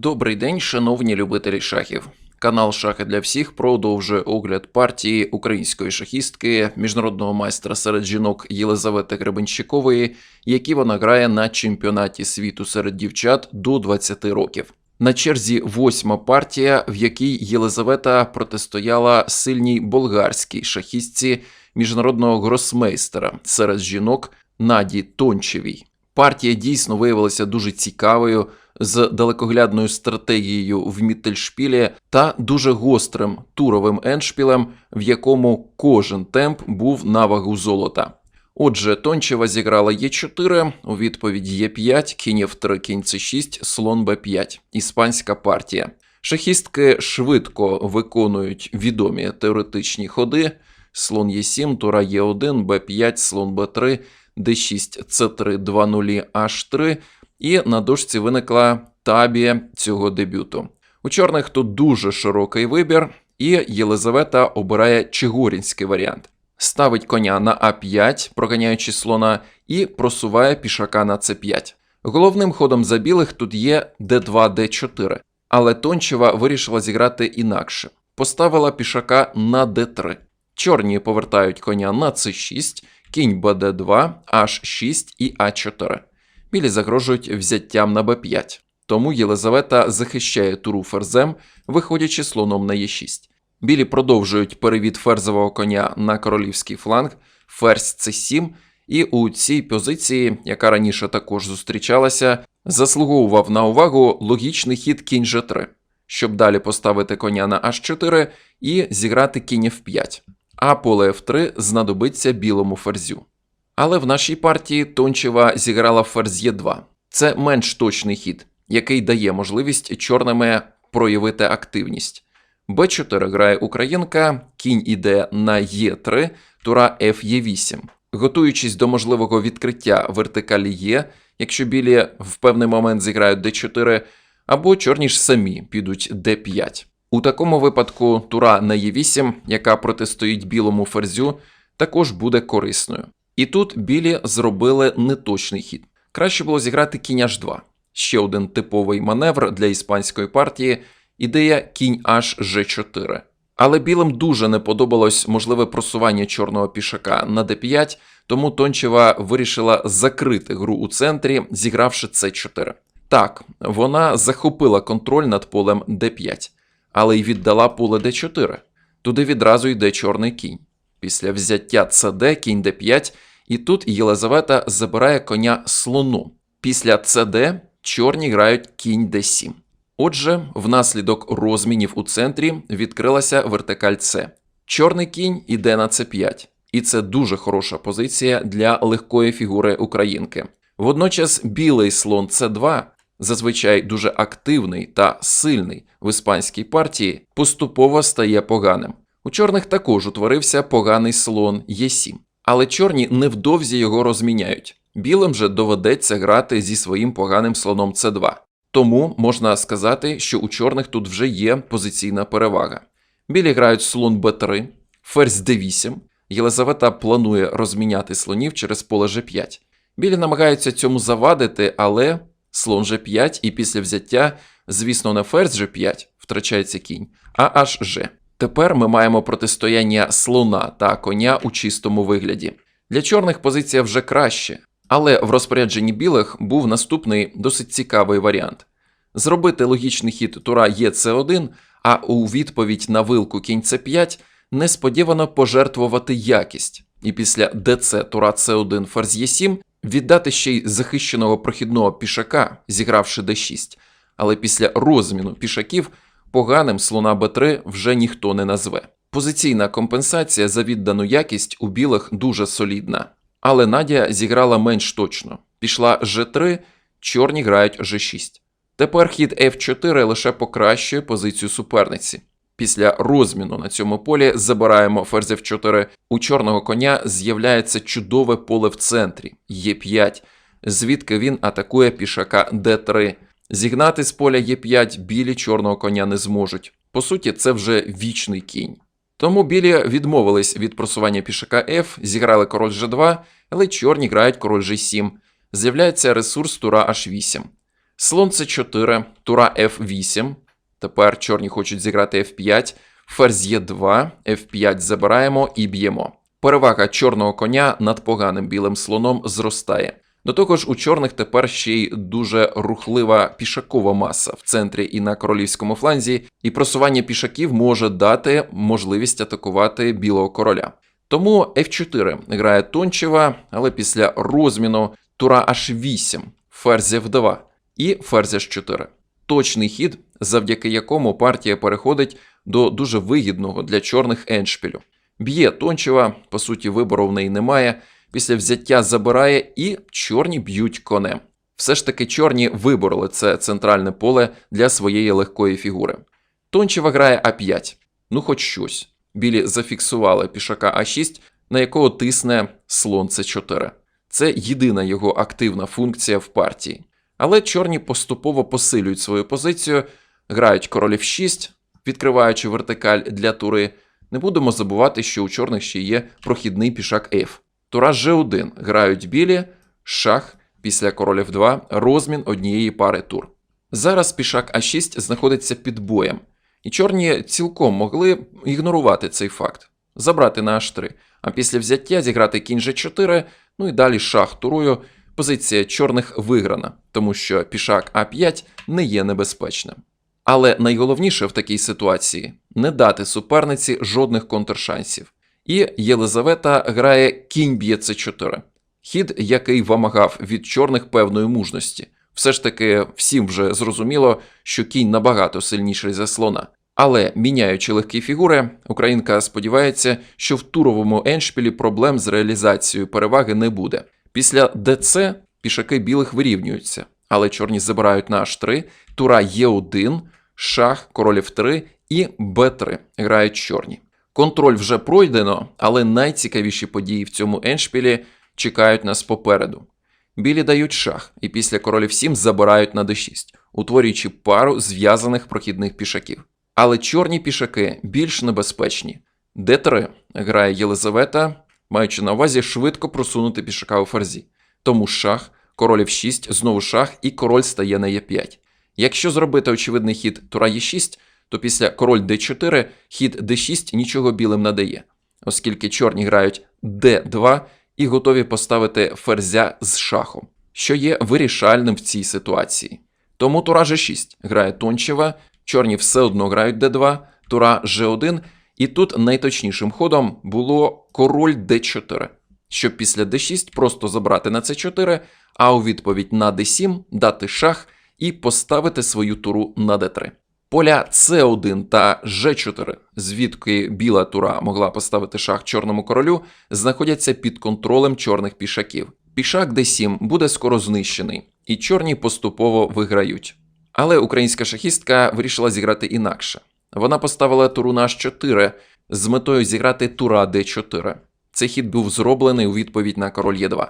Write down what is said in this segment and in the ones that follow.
Добрий день, шановні любителі шахів. Канал Шахи для всіх продовжує огляд партії української шахістки, міжнародного майстра серед жінок Єлизавети Гребенщикової, які вона грає на чемпіонаті світу серед дівчат до 20 років. На черзі восьма партія, в якій Єлизавета протистояла сильній болгарській шахістці міжнародного гросмейстера серед жінок Наді Тончевій. Партія дійсно виявилася дуже цікавою з далекоглядною стратегією в Міттельшпілі та дуже гострим туровим еншпілем, в якому кожен темп був на вагу золота. Отже, Тончева зіграла е 4 у відповідь е 5 кінь f 3 кінь c 6 слон b 5 іспанська партія. Шахістки швидко виконують відомі теоретичні ходи: слон е 7 тура е 1 Б5, слон Б3. D6C3-2.0H3, і на дошці виникла табія цього дебюту. У чорних тут дуже широкий вибір, і Єлизавета обирає Чигурінський варіант. Ставить коня на А5, проганяючи слона, і просуває пішака на С5. Головним ходом за білих тут є d2 d4, але Тончева вирішила зіграти інакше. Поставила пішака на d3. Чорні повертають коня на С6 кінь БД2, H6 і А4. Білі загрожують взяттям на Б5. Тому Єлизавета захищає туру ферзем, виходячи слоном на Е6. Білі продовжують перевід ферзового коня на королівський фланг, ферзь С7, і у цій позиції, яка раніше також зустрічалася, заслуговував на увагу логічний хід кінь Ж3, щоб далі поставити коня на H4 і зіграти кінь F5. А поле F3 знадобиться білому ферзю. Але в нашій партії Тончева зіграла ферзь Е2. Це менш точний хід, який дає можливість чорними проявити активність. Б4 грає Українка, кінь іде на Е3, тура Ф'Е8. Готуючись до можливого відкриття вертикалі Е, якщо білі в певний момент зіграють Д4, або чорні ж самі підуть Д5. У такому випадку тура на Е8, яка протистоїть білому ферзю, також буде корисною. І тут білі зробили неточний хід. Краще було зіграти кінь H2. Ще один типовий маневр для іспанської партії ідея кінь H G4. Але білим дуже не подобалось можливе просування чорного пішака на d5, тому Тончева вирішила закрити гру у центрі, зігравши c4. Так, вона захопила контроль над полем d5, але й віддала поле d4. Туди відразу йде чорний кінь. Після взяття cd кінь d5, і тут Єлизавета забирає коня слону. Після cd чорні грають кінь d7. Отже, внаслідок розмінів у центрі відкрилася вертикаль С. Чорний кінь іде на С5, і це дуже хороша позиція для легкої фігури українки. Водночас білий слон С2, зазвичай дуже активний та сильний в іспанській партії, поступово стає поганим. У чорних також утворився поганий слон Е7, але чорні невдовзі його розміняють. Білим же доведеться грати зі своїм поганим слоном С2. Тому можна сказати, що у чорних тут вже є позиційна перевага. Білі грають слон Б3, ферзь Д8. Єлизавета планує розміняти слонів через поле G5. Білі намагаються цьому завадити, але слон G5 і після взяття, звісно, не ферзь G5 втрачається кінь, а аж G. Тепер ми маємо протистояння слона та коня у чистому вигляді. Для чорних позиція вже краще, але в розпорядженні білих був наступний досить цікавий варіант: зробити логічний хід тура ЕЦ1, а у відповідь на вилку кінь С5 несподівано пожертвувати якість, і після ДЦ тура С1 ферзь Е7 віддати ще й захищеного прохідного пішака, зігравши Д6. Але після розміну пішаків поганим слона Б3 вже ніхто не назве. Позиційна компенсація за віддану якість у білих дуже солідна. Але Надя зіграла менш точно. Пішла G3, чорні грають G6. Тепер хід F4 лише покращує позицію суперниці. Після розміну на цьому полі забираємо ферзь F4. У чорного коня з'являється чудове поле в центрі Е5, звідки він атакує пішака D3. Зігнати з поля Е5 білі чорного коня не зможуть. По суті, це вже вічний кінь. Тому білі відмовились від просування пішака F, зіграли король G2, але чорні грають король G7. З'являється ресурс тура H8. Слон С4, тура F8. Тепер чорні хочуть зіграти F5, ферзь Е2, F5 забираємо і б'ємо. Перевага чорного коня над поганим білим слоном зростає. До того ж, у чорних тепер ще й дуже рухлива пішакова маса в центрі і на королівському фланзі, і просування пішаків може дати можливість атакувати білого короля. Тому F4 грає Тончева, але після розміну тура H8, ферзь F2 і ферзь H4. Точний хід, завдяки якому партія переходить до дуже вигідного для чорних еншпілю. Б'є Тончева, по суті, вибору в неї немає. Після взяття забирає і чорні б'ють конем. Все ж таки чорні вибороли це центральне поле для своєї легкої фігури. Тончева грає А5. Ну, хоч щось. Білі зафіксували пішака А6, на якого тисне слон С4. Це єдина його активна функція в партії. Але чорні поступово посилюють свою позицію, грають король F6, відкриваючи вертикаль для тури. Не будемо забувати, що у чорних ще є прохідний пішак F. Тура G1 грають білі, шах після король F2, розмін однієї пари тур. Зараз пішак А6 знаходиться під боєм, і чорні цілком могли ігнорувати цей факт, забрати на H3, а після взяття зіграти кінь G4, ну і далі шах турою. Позиція чорних виграна, тому що пішак А5 не є небезпечним. Але найголовніше в такій ситуації не дати суперниці жодних контршансів. І Єлизавета грає кінь б'є С4. Хід, який вимагав від чорних певної мужності. Все ж таки, всім вже зрозуміло, що кінь набагато сильніший за слона. Але міняючи легкі фігури, українка сподівається, що в туровому еншпілі проблем з реалізацією переваги не буде. Після ДЦ пішаки білих вирівнюються, але чорні забирають на H3, тура Е1, шах, король F3 і Б3 грають чорні. Контроль вже пройдено, але найцікавіші події в цьому еншпілі чекають нас попереду. Білі дають шах, і після королів 7 забирають на d6, утворюючи пару зв'язаних прохідних пішаків. Але чорні пішаки більш небезпечні. d3 грає Єлизавета, маючи на увазі швидко просунути пішака у ферзі. Тому шах, король f6, знову шах, і король стає на e5. Якщо зробити очевидний хід тура e6, то після король d4 хід d6 нічого білим не дає, оскільки чорні грають d2 і готові поставити ферзя з шахом, що є вирішальним в цій ситуації. Тому тура g6 грає Тончева, чорні все одно грають d2, тура g1, і тут найточнішим ходом було король d4, щоб після d6 просто забрати на c4, а у відповідь на d7 дати шах і поставити свою туру на d3. Поля С1 та Ж4, звідки біла тура могла поставити шах чорному королю, знаходяться під контролем чорних пішаків. Пішак Д7 буде скоро знищений, і чорні поступово виграють. Але українська шахістка вирішила зіграти інакше. Вона поставила туру на H4 з метою зіграти тура Д4. Цей хід був зроблений у відповідь на король Е2.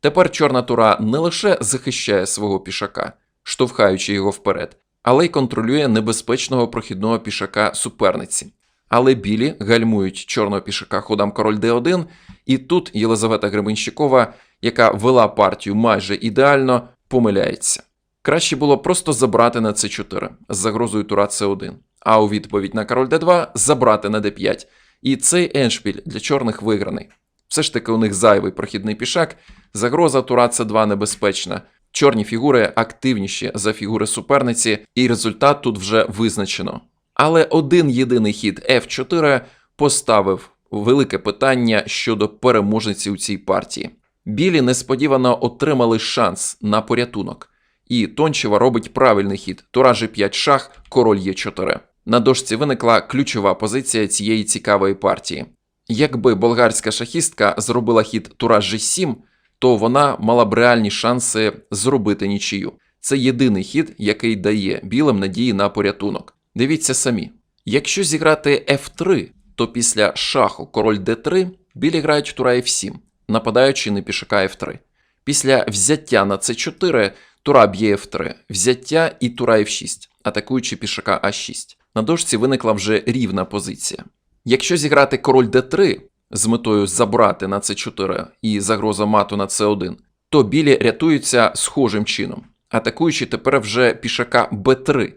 Тепер чорна тура не лише захищає свого пішака, штовхаючи його вперед, але й контролює небезпечного прохідного пішака суперниці. Але білі гальмують чорного пішака ходом король d1, і тут Єлизавета Гребенщикова, яка вела партію майже ідеально, помиляється. Краще було просто забрати на c4 з загрозою тура c1, а у відповідь на король d2 забрати на d5. І цей еншпіль для чорних виграний. Все ж таки у них зайвий прохідний пішак, загроза тура c2 небезпечна. Чорні фігури активніші за фігури суперниці, і результат тут вже визначено. Але один єдиний хід F4 поставив велике питання щодо переможниці у цій партії. Білі несподівано отримали шанс на порятунок, і Тончева робить правильний хід тура G5 шах, король Е4. На дошці виникла ключова позиція цієї цікавої партії. Якби болгарська шахістка зробила хід тура G7, то вона мала б реальні шанси зробити нічию. Це єдиний хід, який дає білим надії на порятунок. Дивіться самі. Якщо зіграти F3, то після шаху король D3 білі грають тура F7, нападаючи на пішака F3. Після взяття на C4 тура б'є F3, взяття і тура F6, атакуючи пішака А6. На дошці виникла вже рівна позиція. Якщо зіграти король D3 з метою забрати на c4 і загроза мату на c1, то білі рятуються схожим чином. атакуючи тепер вже пішака Б3,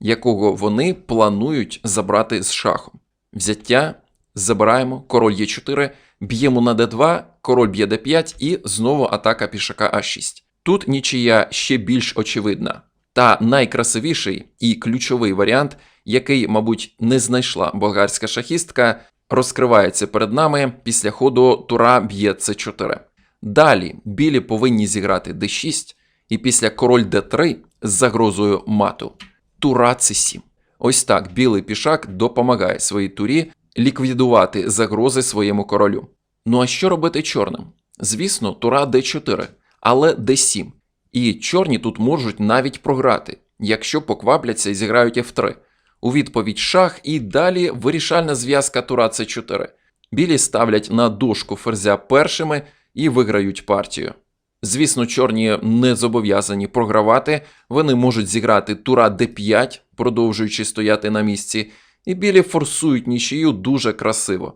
якого вони планують забрати з шахом. Взяття забираємо, король Е4, б'ємо на Д2, король б'є Д5 і знову атака пішака А6. Тут нічия ще більш очевидна. Та найкрасивіший і ключовий варіант, який, мабуть, не знайшла болгарська шахістка, розкривається перед нами після ходу тура б'є С4. Далі білі повинні зіграти d6, і після король d3 з загрозою мату. Тура c7. Ось так білий пішак допомагає своїй турі ліквідувати загрози своєму королю. Ну а що робити чорним? Звісно, тура d4, але d7. І чорні тут можуть навіть програти, якщо поквапляться і зіграють f3. У відповідь шах і далі вирішальна зв'язка тура c4. Білі ставлять на дошку ферзя першими і виграють партію. Звісно, чорні не зобов'язані програвати, вони можуть зіграти тура d5, продовжуючи стояти на місці, і білі форсують нічию дуже красиво,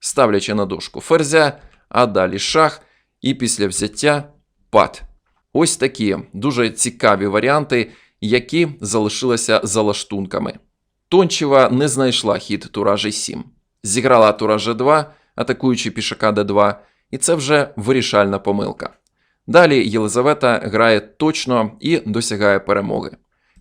ставлячи на дошку ферзя, а далі шах, і після взяття пад. Ось такі дуже цікаві варіанти, які залишилися за лаштунками. Тончева не знайшла хід тура G7. Зіграла тура G2, атакуючи пішака D2, і це вже вирішальна помилка. Далі Єлизавета грає точно і досягає перемоги.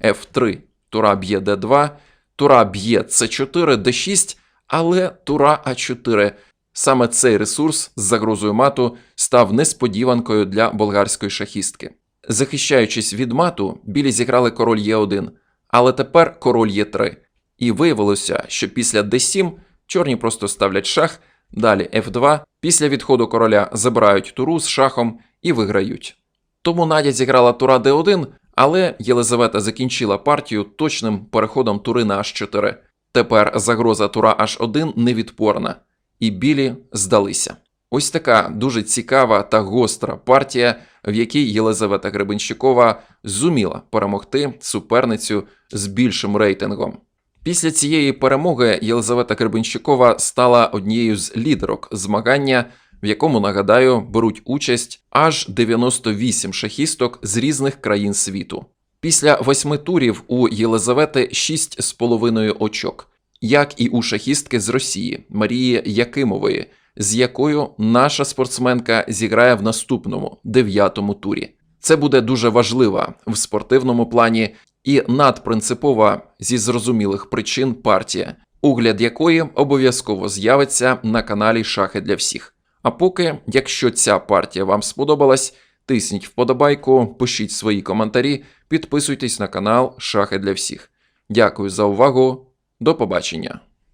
F3, тура б'є D2, тура б'є C4, D6, але тура А4. Саме цей ресурс з загрозою мату став несподіванкою для болгарської шахістки. Захищаючись від мату, білі зіграли король Е1, але тепер король Е3. І виявилося, що після d7 чорні просто ставлять шах, далі f2, після відходу короля забирають туру з шахом і виграють. Тому Надя зіграла тура d1, але Єлизавета закінчила партію точним переходом тури на h4. Тепер загроза тура h1 невідпорна, і білі здалися. Ось така дуже цікава та гостра партія, в якій Єлизавета Гребенщикова зуміла перемогти суперницю з більшим рейтингом. Після цієї перемоги Єлизавета Гребенщикова стала однією з лідерок змагання, в якому, нагадаю, беруть участь аж 98 шахісток з різних країн світу. Після восьми турів у Єлизавети 6,5 очок, як і у шахістки з Росії Марії Якимової, з якою наша спортсменка зіграє в наступному дев'ятому турі. Це буде дуже важлива в спортивному плані і надпринципова зі зрозумілих причин партія, огляд якої обов'язково з'явиться на каналі Шахи для всіх. А поки, якщо ця партія вам сподобалась, тисніть вподобайку, пишіть свої коментарі, підписуйтесь на канал Шахи для всіх. Дякую за увагу, до побачення!